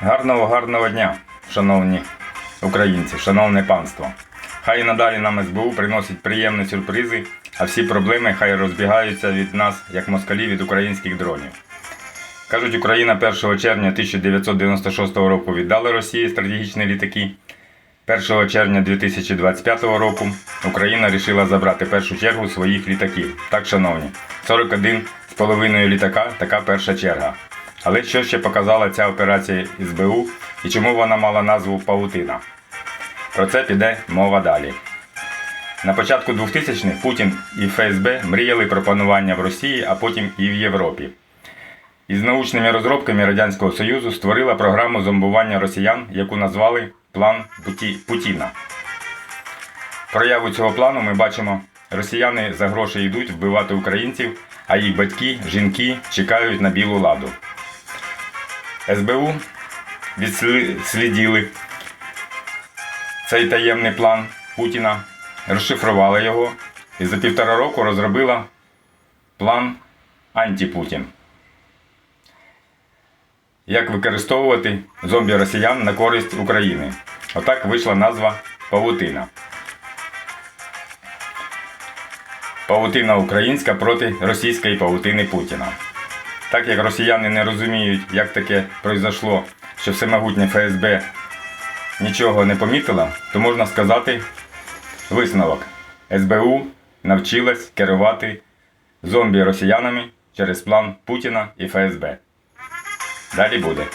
Гарного, гарного дня, шановні українці, шановне панство. Хай надалі нам СБУ приносить приємні сюрпризи, а всі проблеми хай розбігаються від нас, як москалі від українських дронів. Кажуть, Україна 1 червня 1996 року віддала Росії стратегічні літаки. 1 червня 2025 року Україна вирішила забрати першу чергу своїх літаків. Так, шановні, 41 з половиною літака така перша черга. Але що ще показала ця операція СБУ і чому вона мала назву Паутина? Про це піде мова далі. На початку 2000-х Путін і ФСБ мріяли про панування в Росії, а потім і в Європі. Із научними розробками Радянського Союзу створила програму зомбування росіян, яку назвали План Путі- Путіна. Прояву цього плану ми бачимо, росіяни за гроші йдуть вбивати українців, а їх батьки, жінки чекають на білу ладу. СБУ відслідили цей таємний план Путіна, розшифрувала його і за півтора року розробила план Антипутін. Як використовувати зомбі росіян на користь України. Отак вийшла назва Павутина. Павутина українська проти російської павутини Путіна. Так як росіяни не розуміють, як таке пройшло, що всемогутнє ФСБ нічого не помітила, то можна сказати висновок. СБУ навчилась керувати зомбі росіянами через план Путіна і ФСБ. Далі буде.